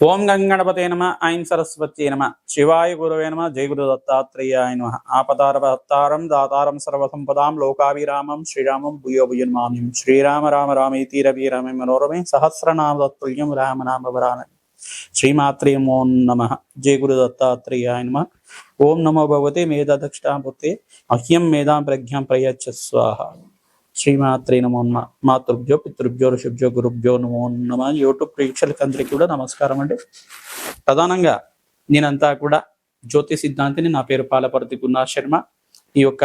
ఓం గంగణపతే నమ ఐం సరస్వతి నమ శివాయ గురవే నమ జయ గురు దత్తాత్రేయాయ నమ. ఆపదారభత్తారం దాతారం సర్వసంపదాం లోకాభిరామం శ్రీరామం భూయో భుజన్మామ్యం శ్రీరామ రామ రామేతి రవి రమే మనోరమే సహస్రనామ తత్తుల్యం రామనామ వరాన శ్రీమాత్రే నమో నమ. జయ గురు దత్తాత్రేయాయ నమ. ఓం నమో భగవతే మేధాదక్షిణామూర్తే మహ్యం మేధాం ప్రజ్ఞాం ప్రయచ్చ స్వాహ. శ్రీమాత్రి నమో నమ. మాతృభ్యో పితృభ్యో ఋషభ్యో గురుభ్యో నమో నమ. యూట్యూబ్ ప్రేక్షకులకి అందరికీ కూడా నమస్కారం అండి. ప్రధానంగా నేనంతా కూడా జ్యోతి సిద్ధాంతిని నా పేరు పాలపర్తి గున్నా శర్మ. ఈ యొక్క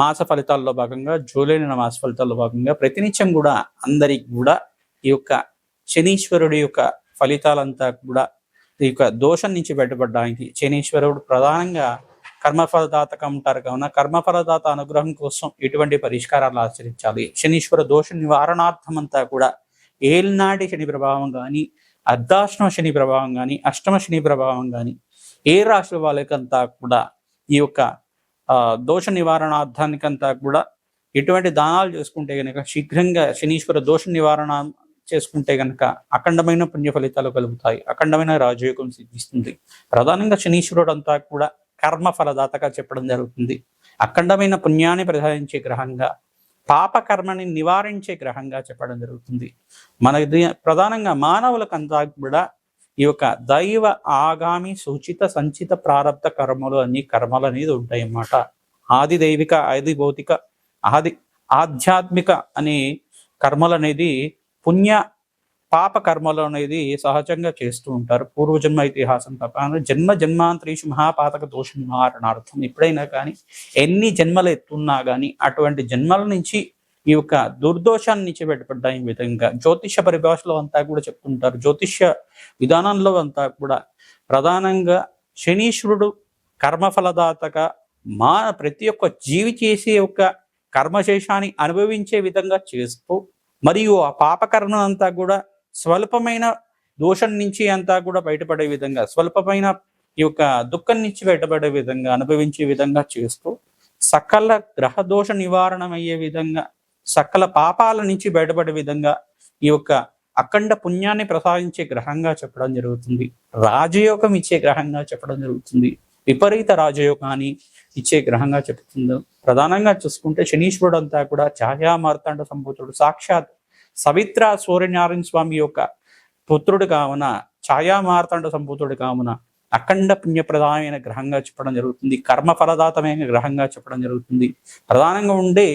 మాస ఫలితాల్లో భాగంగా జూలై నెల మాస ఫలితాల్లో భాగంగా ప్రతినిత్యం కూడా అందరికి కూడా ఈ యొక్క శనీశ్వరుడి యొక్క ఫలితాలంతా కూడా ఈ యొక్క దోషం నుంచి బయటపడడానికి శనీశ్వరుడు ప్రధానంగా కర్మఫలదాతగా ఉంటారు కావున కర్మఫలదాత అనుగ్రహం కోసం ఎటువంటి పరిష్కారాలు ఆచరించాలి? శనీశ్వర దోష నివారణార్థం అంతా కూడా ఏల్నాటి శని ప్రభావం కానీ అర్ధాష్టమ శని ప్రభావం కానీ అష్టమ శని ప్రభావం కానీ ఏ రాశుల వాళ్ళకంతా కూడా ఈ యొక్క దోష నివారణార్థానికంతా కూడా ఎటువంటి దానాలు చేసుకుంటే గనక శీఘ్రంగా శనీశ్వర దోష నివారణ చేసుకుంటే గనక అఖండమైన పుణ్య ఫలితాలు కలుగుతాయి. అఖండమైన రాజయోగం సిద్ధిస్తుంది. ప్రధానంగా శనీశ్వరుడు అంతా కూడా కర్మ ఫలదాతగా చెప్పడం జరుగుతుంది. అఖండమైన పుణ్యాన్ని ప్రసాదించే గ్రహంగా పాపకర్మని నివారించే గ్రహంగా చెప్పడం జరుగుతుంది. మన ఇది ప్రధానంగా మానవులకంతా కూడా ఈ యొక్క దైవ ఆగామి సూచిత సంచిత ప్రారంభ కర్మలు అన్ని కర్మలు అనేది ఉంటాయి అన్నమాట ఆది దైవిక ఆది భౌతిక ఆది ఆధ్యాత్మిక అనే కర్మలు అనేది పుణ్య పాప కర్మలు అనేది సహజంగా చేస్తూ ఉంటారు. పూర్వజన్మ ఇతిహాసం తప్ప జన్మ జన్మాంతరీషు మహాపాతక దోష నివారణార్థం ఎప్పుడైనా కానీ ఎన్ని జన్మలు ఎత్తున్నా కానీ అటువంటి జన్మల నుంచి ఈ యొక్క దుర్దోషాన్ని నుంచి బయటపడ్డా ఈ విధంగా. జ్యోతిష పరిభాషలో అంతా కూడా చెప్తుంటారు. జ్యోతిష్య విధానంలో అంతా కూడా ప్రధానంగా శనీశ్వరుడు కర్మఫలదాతగా మా ప్రతి ఒక్క జీవి చేసే యొక్క కర్మశేషాన్ని అనుభవించే విధంగా చేస్తూ మరియు ఆ పాపకర్మ అంతా కూడా స్వల్పమైన దోషం నుంచి అంతా కూడా బయటపడే విధంగా స్వల్పమైన ఈ యొక్క దుఃఖం నుంచి బయటపడే విధంగా అనుభవించే విధంగా చేస్తూ సకల గ్రహ దోష నివారణ అయ్యే విధంగా సకల పాపాల నుంచి బయటపడే విధంగా ఈ యొక్క అఖండ పుణ్యాన్ని ప్రసాదించే గ్రహంగా చెప్పడం జరుగుతుంది. రాజయోగం ఇచ్చే గ్రహంగా చెప్పడం జరుగుతుంది. విపరీత రాజయోగాన్ని ఇచ్చే గ్రహంగా చెప్తుంది. ప్రధానంగా చూసుకుంటే శనీశ్వరుడు అంతా కూడా ఛాయా మార్తాండ సంభూతుడు సాక్షాత్ సవిత్ర సూర్యనారాయణ స్వామి యొక్క పుత్రుడు కావున ఛాయామార్తాండ సంపుతుడు కావున అఖండ పుణ్యప్రదమైన గ్రహంగా చెప్పడం జరుగుతుంది. కర్మ ఫలదాతమైన గ్రహంగా చెప్పడం జరుగుతుంది. ప్రధానంగా ఉండే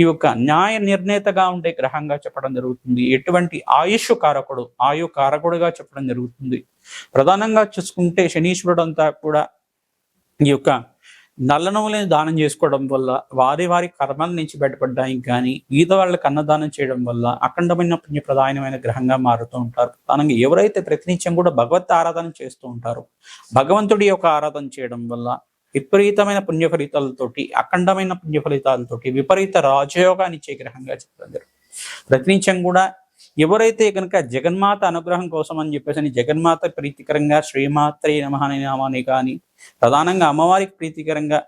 ఈ యొక్క న్యాయ నిర్ణేతగా ఉండే గ్రహంగా చెప్పడం జరుగుతుంది. ఎటువంటి ఆయుష్ కారకుడు ఆయు కారకుడుగా చెప్పడం జరుగుతుంది. ప్రధానంగా చూసుకుంటే శనీశ్వరుడు అంతా కూడా ఈ యొక్క నల్లనవ్వులని దానం చేసుకోవడం వల్ల వారి వారి కర్మల నుంచి బయటపడడానికి కానీ ఈద వాళ్ళకి అన్నదానం చేయడం వల్ల అఖండమైన పుణ్య ప్రధానమైన గ్రహంగా మారుతూ ఉంటారు. ప్రధానంగా ఎవరైతే ప్రతినిత్యం కూడా భగవత్ ఆరాధన చేస్తూ ఉంటారో భగవంతుడి యొక్క ఆరాధన చేయడం వల్ల విపరీతమైన పుణ్య ఫలితాలతోటి అఖండమైన పుణ్య ఫలితాలతోటి విపరీత రాజయోగాన్ని ఇచ్చే గ్రహంగా చెప్తారు. ప్రతినిత్యం కూడా ఎవరైతే కనుక జగన్మాత అనుగ్రహం కోసం అని చెప్పేసి జగన్మాత ప్రీతికరంగా శ్రీమాత్రే నమః అనే నామాన్ని కానీ ప్రధానంగా అమ్మవారికి ప్రీతికరంగా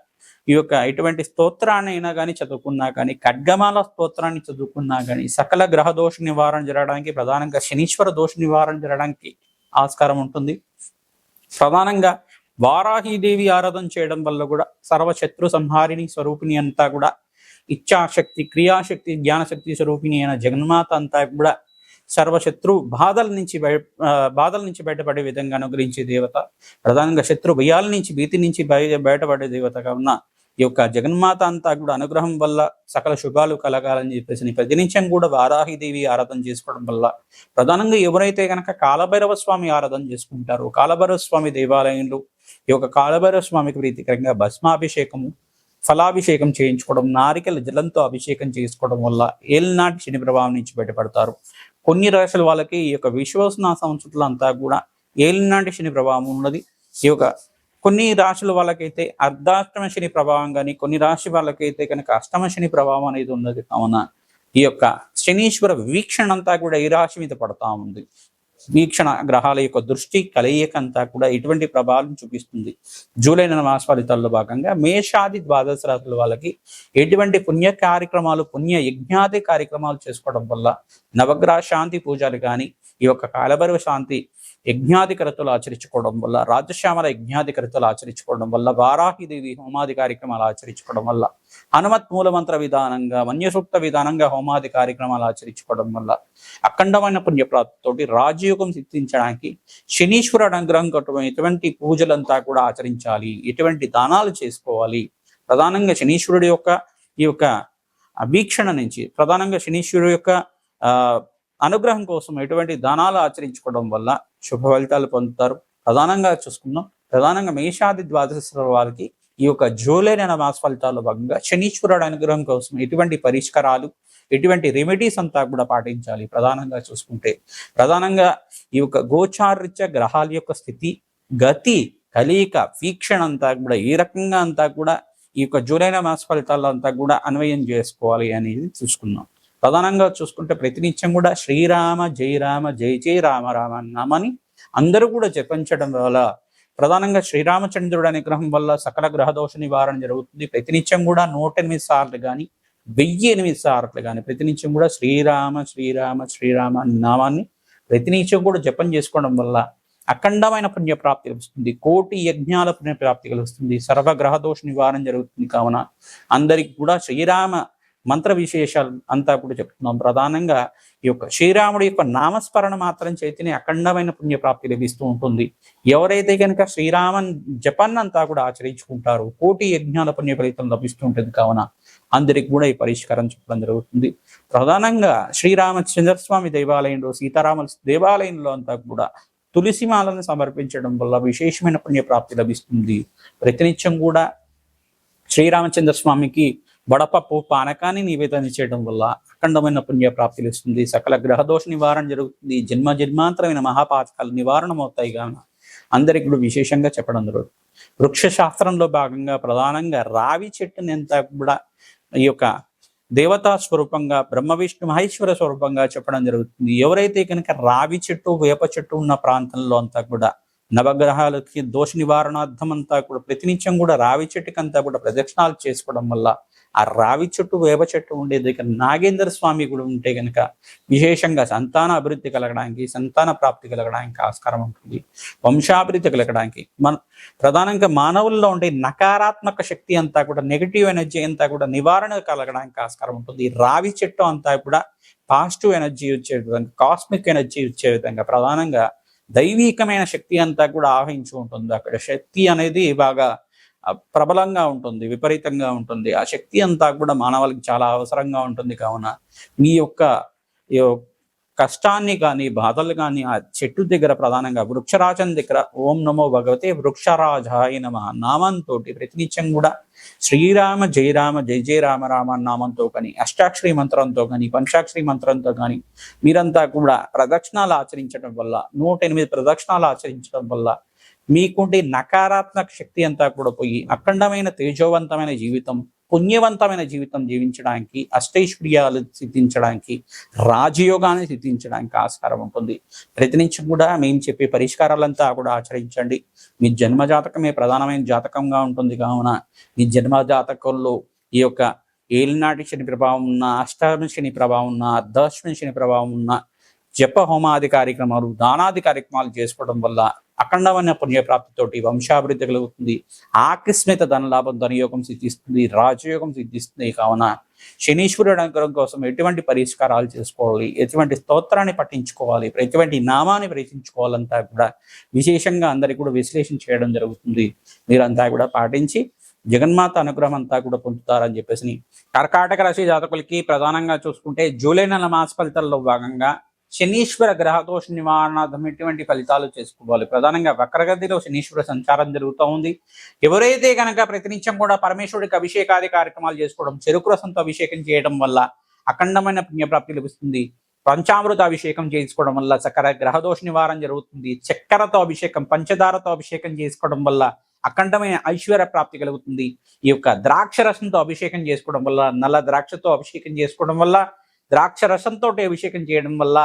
ఈ యొక్క ఎటువంటి స్తోత్రాన్ని అయినా కానీ చదువుకున్నా కానీ ఖడ్గమాల స్తోత్రాన్ని చదువుకున్నా కానీ సకల గ్రహ దోష నివారణ జరగడానికి ప్రధానంగా శనీశ్వర దోష నివారణ జరగడానికి ఆస్కారం ఉంటుంది. ప్రధానంగా వారాహీదేవి ఆరాధన చేయడం వల్ల కూడా సర్వశత్రు సంహారిణి స్వరూపిణి అంతా కూడా ఇచ్ఛాశక్తి క్రియాశక్తి జ్ఞానశక్తి స్వరూపిణి అయిన జగన్మాత అంతా కూడా సర్వశత్రు బాధల నుంచి బయ బాధల నుంచి బయటపడే విధంగా అనుగ్రహించే దేవత ప్రధానంగా శత్రు భయాల నుంచి భీతి నుంచి బయ బయటపడే దేవతగా ఉన్న ఈ యొక్క జగన్మాత అంతా కూడా అనుగ్రహం వల్ల సకల శుభాలు కలగాలని చెప్పేసి ప్రతినిత్యం కూడా వారాహిదేవి ఆరాధన చేసుకోవడం వల్ల ప్రధానంగా ఎవరైతే కనుక కాలభైరవ స్వామి ఆరాధన చేసుకుంటారో కాలభైరవ స్వామి దేవాలయంలో ఈ యొక్క కాలభైరవ స్వామికి ప్రీతికరంగా భస్మాభిషేకము ఫలాభిషేకం చేయించుకోవడం నారికల జలంతో అభిషేకం చేసుకోవడం వల్ల ఏలినాటి శని ప్రభావం నుంచి బయటపడతారు. కొన్ని రాశుల వాళ్ళకి ఈ యొక్క విశ్వసన సంవత్సరాలు అంతా కూడా ఏలినాటి శని ప్రభావం ఉన్నది. ఈ యొక్క కొన్ని రాశుల వాళ్ళకైతే అర్ధాష్టమ శని ప్రభావం కానీ కొన్ని రాశి వాళ్ళకైతే కనుక అష్టమ శని ప్రభావం అనేది ఉన్నది కావున ఈ యొక్క శనీశ్వర వీక్షణ అంతా కూడా ఈ రాశి మీద పడతా ఉంది. వీక్షణ గ్రహాల యొక్క దృష్టి కలయిక అంతా కూడా ఎటువంటి ప్రభావం చూపిస్తుంది. జూలై నెల మాస ఫలితాల్లో భాగంగా మేషాది ద్వాదశ రాశుల వాళ్ళకి ఎటువంటి పుణ్య కార్యక్రమాలు పుణ్య యజ్ఞాది కార్యక్రమాలు చేసుకోవడం వల్ల నవగ్రహ శాంతి పూజలు కానీ ఈ యొక్క కాలభైరవ శాంతి యజ్ఞాధికరతలు ఆచరించుకోవడం వల్ల రాజశ్యామల యజ్ఞాధికరతలు ఆచరించుకోవడం వల్ల వారాహిదేవి హోమాది కార్యక్రమాలు ఆచరించుకోవడం వల్ల హనుమత్ మూలమంత్ర విధానంగా వన్యసూక్త విధానంగా హోమాది కార్యక్రమాలు ఆచరించుకోవడం వల్ల అఖండమైన పుణ్యప్రాప్తితోటి రాజయోగం సిద్ధించడానికి శనీశ్వరుడు అనుగ్రహం కట్టడం ఎటువంటి పూజలంతా కూడా ఆచరించాలి. ఎటువంటి దానాలు చేసుకోవాలి. ప్రధానంగా శనీశ్వరుడు యొక్క ఈ యొక్క వీక్షణ నుంచి ప్రధానంగా శనీశ్వరుడు యొక్క ఆ అనుగ్రహం కోసం ఎటువంటి దానాలు ఆచరించుకోవడం వల్ల శుభ ఫలితాలు పొందుతారు. ప్రధానంగా చూసుకుందాం. ప్రధానంగా మేషాది ద్వాదశ వారికి ఈ యొక్క జూలై నెల మాస ఫలితాల్లో భాగంగా శనీశ్వరుడు అనుగ్రహం కోసం ఎటువంటి పరిష్కారాలు ఎటువంటి రెమెడీస్ అంతా కూడా పాటించాలి. ప్రధానంగా చూసుకుంటే ప్రధానంగా ఈ యొక్క గోచారిత్య గ్రహాల యొక్క స్థితి గతి కలియిక వీక్షణ అంతా కూడా ఏ రకంగా అంతా కూడా ఈ యొక్క జూలైన మాస ఫలితాల్లో అంతా కూడా అన్వయం చేసుకోవాలి అనేది చూసుకుందాం. ప్రధానంగా చూసుకుంటే ప్రతినిత్యం కూడా శ్రీరామ జై రామ జై జై రామ రామ నామని అందరూ కూడా జపించడం వల్ల ప్రధానంగా శ్రీరామచంద్రుడు అనుగ్రహం వల్ల సకల గ్రహదోష నివారణ జరుగుతుంది. ప్రతినిత్యం కూడా నూట ఎనిమిది సార్లు కానీ వెయ్యి ఎనిమిది సార్లు కానీ ప్రతినిత్యం కూడా శ్రీరామ శ్రీరామ శ్రీరామ నామాన్ని ప్రతినిత్యం కూడా జపం చేసుకోవడం వల్ల అఖండమైన పుణ్యప్రాప్తి లభిస్తుంది. కోటి యజ్ఞాల పుణ్యప్రాప్తి కలుస్తుంది సర్వగ్రహదోష నివారణ జరుగుతుంది కావున అందరికి కూడా శ్రీరామ మంత్ర విశేషాలు అంతా కూడా చెప్తున్నాం. ప్రధానంగా ఈ యొక్క శ్రీరాముడి యొక్క నామస్మరణ మాత్రం చేతిని అఖండమైన పుణ్యప్రాప్తి లభిస్తూ ఉంటుంది. ఎవరైతే కనుక శ్రీరామన్ జపాన్నంతా కూడా ఆచరించుకుంటారో కోటి యజ్ఞాల పుణ్య ఫలితం లభిస్తూ ఉంటుంది కావున అందరికి కూడా ఈ పరిష్కారం చెప్పడం జరుగుతుంది. ప్రధానంగా శ్రీరామచంద్రస్వామి దేవాలయంలో సీతారామ దేవాలయంలో అంతా కూడా తులసిమాలను సమర్పించడం వల్ల విశేషమైన పుణ్యప్రాప్తి లభిస్తుంది. ప్రతినిత్యం కూడా శ్రీరామచంద్ర స్వామికి వడపప్పు పానకాన్ని నివేదన చేయడం వల్ల అఖండమైన పుణ్య ప్రాప్తి ఇస్తుంది సకల గ్రహదోష నివారణ జరుగుతుంది. జన్మ జన్మాంతరమైన మహాపాతకాలు నివారణ అవుతాయి కావున అందరికి కూడా విశేషంగా చెప్పడం జరుగుతుంది. వృక్ష శాస్త్రంలో భాగంగా ప్రధానంగా రావి చెట్టుని అంతా కూడా ఈ యొక్క దేవతా స్వరూపంగా బ్రహ్మ విష్ణు మహేశ్వర స్వరూపంగా చెప్పడం జరుగుతుంది. ఎవరైతే కనుక రావి చెట్టు వేప చెట్టు ఉన్న ప్రాంతంలో అంతా కూడా నవగ్రహాలకి దోష నివారణార్థం అంతా కూడా ప్రతినిత్యం కూడా రావి చెట్టుకంతా కూడా ప్రదక్షిణాలు చేసుకోవడం వల్ల ఆ రావి చెట్టు వేప చెట్టు ఉండే దగ్గర నాగేంద్ర స్వామి కూడా ఉంటే కనుక విశేషంగా సంతాన అభివృద్ధి కలగడానికి సంతాన ప్రాప్తి కలగడానికి ఆస్కారం ఉంటుంది. వంశాభివృద్ధి కలగడానికి. మన ప్రధానంగా మానవుల్లో ఉండే నకారాత్మక శక్తి అంతా కూడా నెగిటివ్ ఎనర్జీ అంతా కూడా నివారణ కలగడానికి ఆస్కారం ఉంటుంది. రావి చెట్టు అంతా కూడా పాజిటివ్ ఎనర్జీ వచ్చే విధంగా కాస్మిక్ ఎనర్జీ వచ్చే విధంగా ప్రధానంగా దైవీకమైన శక్తి అంతా కూడా ఆవహించి ఉంటుంది. అక్కడ శక్తి అనేది బాగా ప్రబలంగా ఉంటుంది విపరీతంగా ఉంటుంది. ఆ శక్తి అంతా కూడా మానవాళికి చాలా అవసరంగా ఉంటుంది. కావున మీ యొక్క కష్టాన్ని కానీ బాధలు కానీ ఆ చెట్టు దగ్గర ప్రధానంగా వృక్షరాజం దగ్గర ఓం నమో భగవతే వృక్షరాజాయ నమ నామంతో ప్రతినిత్యం కూడా శ్రీరామ జయరామ జయ జయ రామ రామ నామంతో కానీ అష్టాక్షరి మంత్రంతో కానీ పంచాక్షరి మంత్రంతో కానీ మీరంతా కూడా ప్రదక్షిణాలు ఆచరించడం వల్ల నూట ఎనిమిది ప్రదక్షిణాలు ఆచరించడం వల్ల మీకుండే నకారాత్మక శక్తి అంతా కూడా పోయి అఖండమైన తేజోవంతమైన జీవితం పుణ్యవంతమైన జీవితం జీవించడానికి అష్టైశ్వర్యాలు సిద్ధించడానికి రాజయోగాన్ని సిద్ధించడానికి ఆస్కారం ఉంటుంది. ప్రతినిత్యం కూడా మేము చెప్పే పరిష్కారాలంతా కూడా ఆచరించండి. మీ జన్మ జాతకమే ప్రధానమైన జాతకంగా ఉంటుంది. కావున మీ జన్మ జాతకంలో ఈ యొక్క ఏలినాటి శని ప్రభావం ఉన్న అష్టామి శని ప్రభావం ఉన్న అర్ధాశ్వని శని ప్రభావం ఉన్న జప హోమాది కార్యక్రమాలు దానాది కార్యక్రమాలు చేసుకోవడం వల్ల అఖండమైన పుణ్యప్రాప్తితోటి వంశాభివృద్ధి కలుగుతుంది. ఆకస్మిక ధనలాభం ధనయోగం సిద్ధిస్తుంది రాజయోగం సిద్ధిస్తుంది. కావున శనీశ్వరుడు అనుగ్రహం కోసం ఎటువంటి పరిష్కారాలు చేసుకోవాలి? ఎటువంటి స్తోత్రాన్ని పఠించుకోవాలి? ఎటువంటి నామాన్ని ప్రయత్నించుకోవాలంతా కూడా విశేషంగా అందరికి కూడా విశ్లేషణ చేయడం జరుగుతుంది. మీరంతా కూడా పాటించి జగన్మాత అనుగ్రహం అంతా కూడా పొందుతారని చెప్పేసి కర్కాటక రాశి జాతకులకి ప్రధానంగా చూసుకుంటే జూలై నెల మాస ఫలితాల్లో భాగంగా శనీశ్వర గ్రహదోష నివారణార్థం ఎటువంటి ఫలితాలు చేసుకోవాలి? ప్రధానంగా వక్రగతిలో శనీశ్వర సంచారం జరుగుతూ ఉంది. ఎవరైతే కనుక ప్రతినిత్యం కూడా పరమేశ్వరుడికి అభిషేకాది కార్యక్రమాలు చేసుకోవడం చెరుకు రసంతో అభిషేకం చేయడం వల్ల అఖండమైన పుణ్యప్రాప్తి లభిస్తుంది. పంచామృత అభిషేకం చేసుకోవడం వల్ల చక్కెర గ్రహదోష నివారణ జరుగుతుంది. చక్కెరతో అభిషేకం పంచదారతో అభిషేకం చేసుకోవడం వల్ల అఖండమైన ఐశ్వర్య ప్రాప్తి కలుగుతుంది. ఈ యొక్క ద్రాక్ష రసంతో అభిషేకం చేసుకోవడం వల్ల నల్ల ద్రాక్షతో అభిషేకం చేసుకోవడం వల్ల ద్రాక్ష రసంతో అభిషేకం చేయడం వల్ల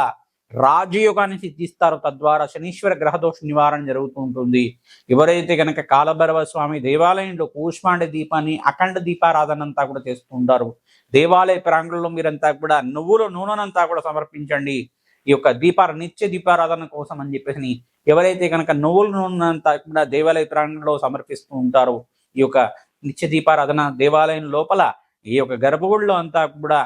రాజయోగాన్ని సిద్ధిస్తారు. తద్వారా శనీశ్వర గ్రహదోష నివారణ జరుగుతూ ఉంటుంది. ఎవరైతే కనుక కాలభైరవ స్వామి దేవాలయంలో కూష్మాండ దీపాన్ని అఖండ దీపారాధన అంతా కూడా చేస్తూ ఉంటారు. దేవాలయ ప్రాంగణంలో మీరంతా కూడా నువ్వుల నూనెనంతా కూడా సమర్పించండి. ఈ యొక్క దీపార నిత్య దీపారాధన కోసం అని చెప్పేసి ఎవరైతే కనుక నువ్వుల నూనెనంతా కూడా దేవాలయ ప్రాంగణంలో సమర్పిస్తూ ఉంటారో ఈ యొక్క నిత్య దీపారాధన దేవాలయం లోపల ఈ యొక్క గర్భగుడిలో అంతా కూడా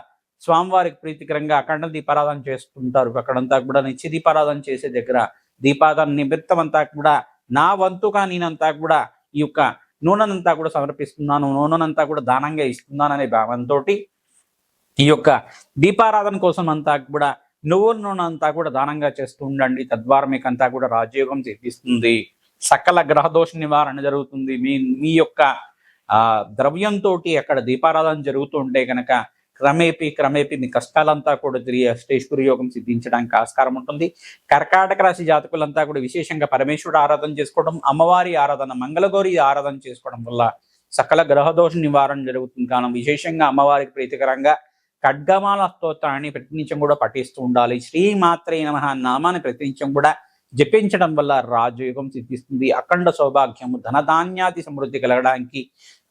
స్వామివారికి ప్రీతికరంగా అఖండ దీపారాధన చేస్తుంటారు. అక్కడంతా కూడా నిత్య దీపారాధన చేసే దగ్గర దీపారాధన నిమిత్తం అంతా కూడా నా వంతుగా నేనంతా కూడా ఈ యొక్క నూనెనంతా కూడా సమర్పిస్తున్నాను. నూనెనంతా కూడా దానంగా ఇస్తున్నాను అనే భావంతో ఈ యొక్క దీపారాధన కోసం అంతా కూడా నువ్వు నూనె అంతా కూడా దానంగా చేస్తూ ఉండండి. తద్వారా మీకు అంతా కూడా రాజయోగం చేపిస్తుంది. సకల గ్రహదోష నివారణ జరుగుతుంది. మీ మీ యొక్క ఆ ద్రవ్యంతో అక్కడ దీపారాధన జరుగుతూ ఉంటే కనుక క్రమేపీ క్రమేపీ మీ కష్టాలంతా కూడా తిరిగి అష్టేశ్వరి యోగం సిద్ధించడానికి ఆస్కారం ఉంటుంది. కర్కాటక రాశి జాతకులంతా కూడా విశేషంగా పరమేశ్వరుడు ఆరాధన చేసుకోవడం అమ్మవారి ఆరాధన మంగళగౌరి ఆరాధన చేసుకోవడం వల్ల సకల గ్రహదోష నివారణ జరుగుతుంది. కారణం విశేషంగా అమ్మవారికి ప్రీతికరంగా ఖడ్గమాల స్తోత్రాన్ని ప్రతినిత్యం కూడా పఠిస్తూ ఉండాలి. శ్రీమాత్రే నమ నామాన్ని ప్రతినిత్యం కూడా జపించడం వల్ల రాజయోగం సిద్ధిస్తుంది. అఖండ సౌభాగ్యము ధనధాన్యాది సమృద్ధి కలగడానికి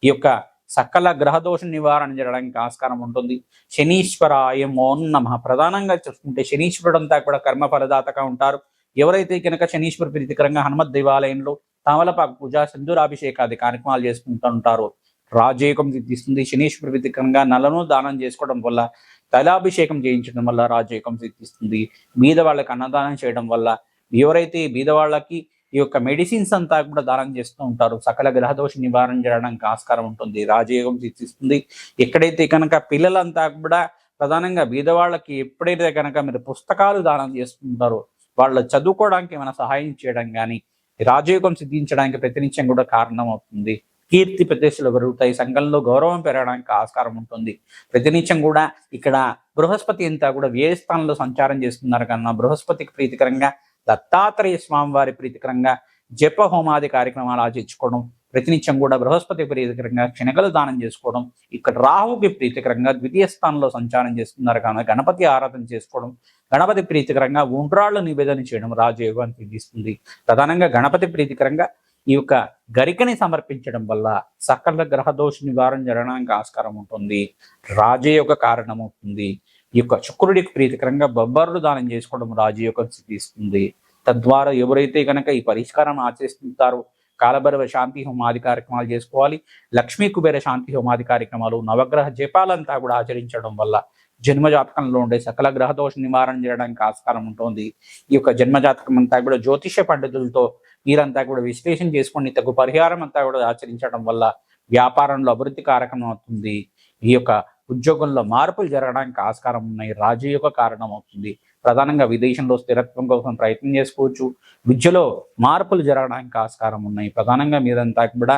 ఈ యొక్క సకల గ్రహదోష నివారణ జరగడానికి ఆస్కారం ఉంటుంది. శనీశ్వరాయ మోన్ నమ. ప్రధానంగా చూసుకుంటే శనీశ్వరుడు అంతా కూడా కర్మ ఫలదాతగా ఉంటారు. ఎవరైతే కనుక శనీశ్వర ప్రీతికరంగా హనుమత్ దేవాలయంలో తమలపాకు పూజ సింధూరాభిషేకాది కార్యక్రమాలు చేసుకుంటూ ఉంటారు. రాజయోగం సిద్ధిస్తుంది. శనీశ్వర ప్రీతికరంగా నలను దానం చేసుకోవడం వల్ల తైలాభిషేకం చేయించడం వల్ల రాజయోగం సిద్ధిస్తుంది. బీద వాళ్ళకి అన్నదానం చేయడం వల్ల ఎవరైతే బీదవాళ్ళకి ఈ యొక్క మెడిసిన్స్ అంతా కూడా దానం చేస్తూ ఉంటారు. సకల గ్రహదోష నివారణ చేయడానికి ఆస్కారం ఉంటుంది. రాజయోగం సిద్ధిస్తుంది. ఎక్కడైతే కనుక పిల్లలంతా కూడా ప్రధానంగా బీదవాళ్ళకి ఎప్పుడైతే కనుక మీరు పుస్తకాలు దానం చేస్తుంటారో వాళ్ళు చదువుకోవడానికి ఏమైనా సహాయం చేయడం కానీ రాజయోగం సిద్ధించడానికి ప్రతినిత్యం కూడా కారణం అవుతుంది కీర్తి ప్రతిష్టలు పెరుగుతాయి. సంఘంలో గౌరవం పెరగడానికి ఆస్కారం ఉంటుంది. ప్రతినిత్యం కూడా ఇక్కడ బృహస్పతి అంతా కూడా వ్యయ స్థానంలో సంచారం చేస్తున్నారు కన్నా బృహస్పతికి ప్రీతికరంగా దత్తాత్రేయ స్వామి వారి ప్రీతికరంగా జప హోమాది కార్యక్రమాలు ఆచరించుకోవడం ప్రతినిత్యం కూడా బృహస్పతి ప్రీతికరంగా క్షణగలు దానం చేసుకోవడం ఇక్కడ రాహుకి ప్రీతికరంగా ద్వితీయ స్థానంలో సంచారం చేస్తున్నారు కనుక గణపతి ఆరాధన చేసుకోవడం గణపతి ప్రీతికరంగా ఉండ్రాళ్ళు నివేదన చేయడం రాజయోగాన్ని సిద్ధిస్తుంది ప్రధానంగా గణపతి ప్రీతికరంగా ఈ యొక్క గరికని సమర్పించడం వల్ల సకల గ్రహదోష నివారణ జరగడానికి ఆస్కారం ఉంటుంది. రాజయోగ కారణమవుతుంది. ఈ యొక్క శుక్రుడికి ప్రీతికరంగా బొబ్బర్లు దానం చేసుకోవడం రాజయోగం సిద్ధిస్తుంది తద్వారా ఎవరైతే కనుక ఈ పరిష్కారం ఆచరిస్తుంటారో కాలభైరవ శాంతి హోమాది కార్యక్రమాలు చేసుకోవాలి. లక్ష్మీ కుబేర శాంతి హోమాది కార్యక్రమాలు నవగ్రహ జపాలంతా కూడా ఆచరించడం వల్ల జన్మజాతకంలో ఉండే సకల గ్రహదోష నివారణ చేయడానికి ఆస్కారం ఉంటుంది. ఈ యొక్క జన్మజాతకం అంతా కూడా జ్యోతిష పండితులతో మీరంతా కూడా విశ్లేషణ చేసుకొని తగు పరిహారం అంతా కూడా ఆచరించడం వల్ల వ్యాపారంలో అభివృద్ధి కారకం అవుతుంది. ఈ యొక్క ఉద్యోగంలో మార్పులు జరగడానికి ఆస్కారం ఉన్నాయి. రాజయోగ కారణం అవుతుంది. ప్రధానంగా విదేశంలో స్థిరత్వం కోసం ప్రయత్నం చేసుకోవచ్చు. విద్యలో మార్పులు జరగడానికి ఆస్కారం ఉన్నాయి. ప్రధానంగా మీరంతా కూడా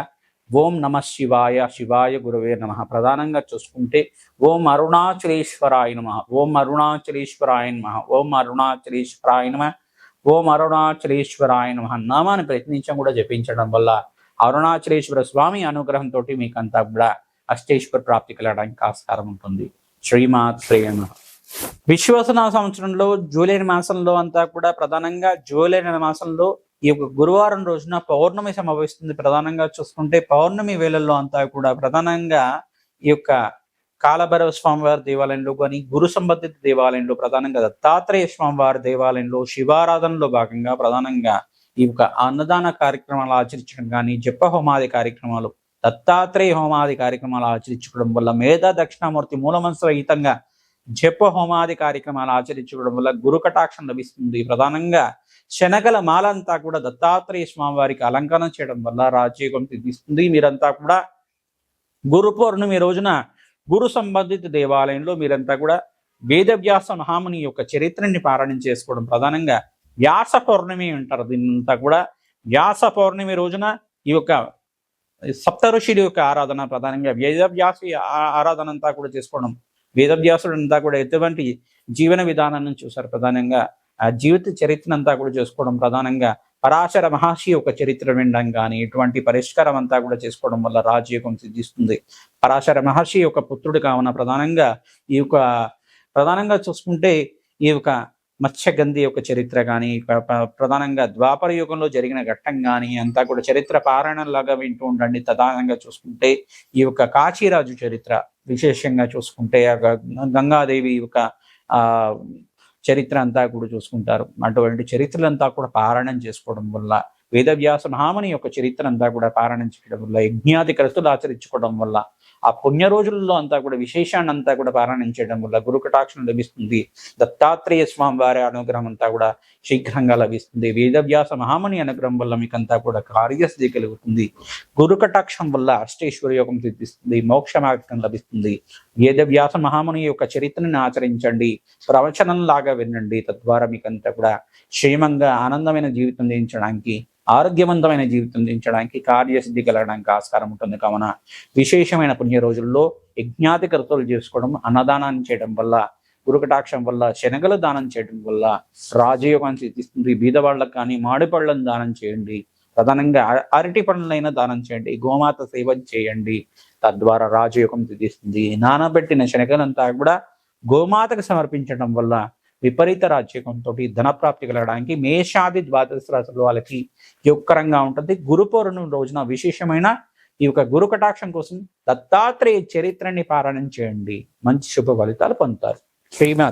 ఓం నమ శివాయ శివాయ గురువే నమ. ప్రధానంగా చూసుకుంటే ఓం అరుణాచలేశ్వరాయ నమ. ఓం అరుణాచలేశ్వరాయ నమ. ఓం అరుణాచలేశ్వరాయ నమ. ఓం అరుణాచలేశ్వరాయ నమ. నామాన్ని ప్రయత్నించడం కూడా జపించడం వల్ల అరుణాచలేశ్వర స్వామి అనుగ్రహంతో మీకంతా కూడా అష్టేశ్వర ప్రాప్తి కలగడానికి ఆస్కారం ఉంటుంది. శ్రీమాత్ శ్రేయన విశ్వసన సంవత్సరంలో జూలై మాసంలో అంతా కూడా ప్రధానంగా జూలై మాసంలో ఈ యొక్క గురువారం రోజున పౌర్ణమి సంభవిస్తుంది ప్రధానంగా చూసుకుంటే పౌర్ణమి వేళల్లో అంతా కూడా ప్రధానంగా ఈ యొక్క కాలభైరవ స్వామివారి దేవాలయంలో కానీ గురు సంబంధిత దేవాలయంలో ప్రధానంగా దత్తాత్రేయ స్వామివారి దేవాలయంలో శివారాధనలో భాగంగా ప్రధానంగా ఈ యొక్క అన్నదాన కార్యక్రమాలు ఆచరించడం కానీ జప హోమాది కార్యక్రమాలు దత్తాత్రేయ హోమాది కార్యక్రమాలు ఆచరించుకోవడం వల్ల మేధా దక్షిణామూర్తి మూలమంత్రహితంగా జప హోమాది కార్యక్రమాలు ఆచరించుకోవడం వల్ల గురు కటాక్షం లభిస్తుంది. ప్రధానంగా శనగల మాలంతా కూడా దత్తాత్రేయ స్వామి వారికి అలంకరణ చేయడం వల్ల రాజయోగం సిద్ధిస్తుంది. మీరంతా కూడా గురు పౌర్ణమి రోజున గురు సంబంధిత దేవాలయంలో మీరంతా కూడా వేదవ్యాస మహాముని యొక్క చరిత్రని పారాయణం చేసుకోవడం ప్రధానంగా వ్యాస పౌర్ణమి అంటారు. దీన్నంతా కూడా వ్యాస పౌర్ణమి రోజున ఈ యొక్క సప్త ఋషుడి యొక్క ఆరాధన ప్రధానంగా వేదవ్యాసి ఆ- ఆరాధన అంతా కూడా చేసుకోవడం. వేదవ్యాసుడు అంతా కూడా ఎటువంటి జీవన విధానాన్ని చూశారు ప్రధానంగా. ఆ జీవిత చరిత్ర అంతా కూడా చేసుకోవడం ప్రధానంగా. పరాశర మహర్షి యొక్క చరిత్ర వినడం కానీ ఇటువంటి పరిష్కారం అంతా కూడా చేసుకోవడం వల్ల రాజయోగం సిద్ధిస్తుంది. పరాశర మహర్షి యొక్క పుత్రుడు కావున ప్రధానంగా ఈ యొక్క ప్రధానంగా చూసుకుంటే ఈ యొక్క మత్స్యగంధి యొక్క చరిత్ర కానీ ప్రధానంగా ద్వాపర యుగంలో జరిగిన ఘట్టం కానీ అంతా కూడా చరిత్ర పారాయణంలాగా వింటూ ఉండండి. ప్రధానంగా చూసుకుంటే ఈ యొక్క కాశీరాజు చరిత్ర విశేషంగా చూసుకుంటే ఆ గంగాదేవి యొక్క ఆ చరిత్ర అంతా కూడా చూసుకుంటారు. అటువంటి చరిత్రలంతా కూడా పారాయణం చేసుకోవడం వల్ల వేదవ్యాస మహాముని యొక్క చరిత్ర అంతా కూడా పారాయణం చేయడం వల్ల యజ్ఞాది కృతులు ఆచరించుకోవడం వల్ల ఆ పుణ్య రోజుల్లో అంతా కూడా విశేషాన్ని అంతా కూడా పారాయణం చేయడం వల్ల గురు కటాక్షం లభిస్తుంది. దత్తాత్రేయ స్వామి వారి అనుగ్రహం అంతా కూడా శీఘ్రంగా లభిస్తుంది. వేదవ్యాస మహామణి అనుగ్రహం వల్ల మీకంతా కూడా కార్యసిద్ధి కలుగుతుంది. గురు కటాక్షం వల్ల అష్టేశ్వర యోగం సిద్ధిస్తుంది. మోక్ష మార్గం లభిస్తుంది. వేదవ్యాస మహాముని యొక్క చరిత్రను ఆచరించండి. ప్రవచనం లాగా వినండి. తద్వారా మీకంతా కూడా క్షేమంగా ఆనందమైన జీవితం జీవించడానికి ఆరోగ్యవంతమైన జీవితం జీవించడానికి కార్యసిద్ధి కలగడానికి ఆస్కారం ఉంటుంది. కావున విశేషమైన పుణ్య రోజుల్లో యజ్ఞాతి కర్తలు చేసుకోవడం అన్నదానాన్ని చేయడం వల్ల గురుకటాక్షం వల్ల శనగలు దానం చేయడం వల్ల రాజయోగాన్ని సిద్ధిస్తుంది. బీదవాళ్ళకు కానీ మాడిపళ్ళను దానం చేయండి. ప్రధానంగా అరటి పళ్ళనైనా దానం చేయండి. గోమాత సేవ చేయండి. తద్వారా రాజయోగం సిద్ధిస్తుంది. నానబెట్టిన శనగలంతా కూడా గోమాతకు సమర్పించడం వల్ల విపరీత రాజ్యకంతో ధనప్రాప్తి కలగడానికి మేషాది ద్వాదశ రాశుల వాళ్ళకి యుక్కరంగా ఉంటుంది. గురు పౌర్ణమి రోజున విశేషమైన ఈ యొక్క గురు కటాక్షం కోసం దత్తాత్రేయ చరిత్రని పారాయణం చేయండి. మంచి శుభ ఫలితాలు పొందుతారు. శ్రీమాత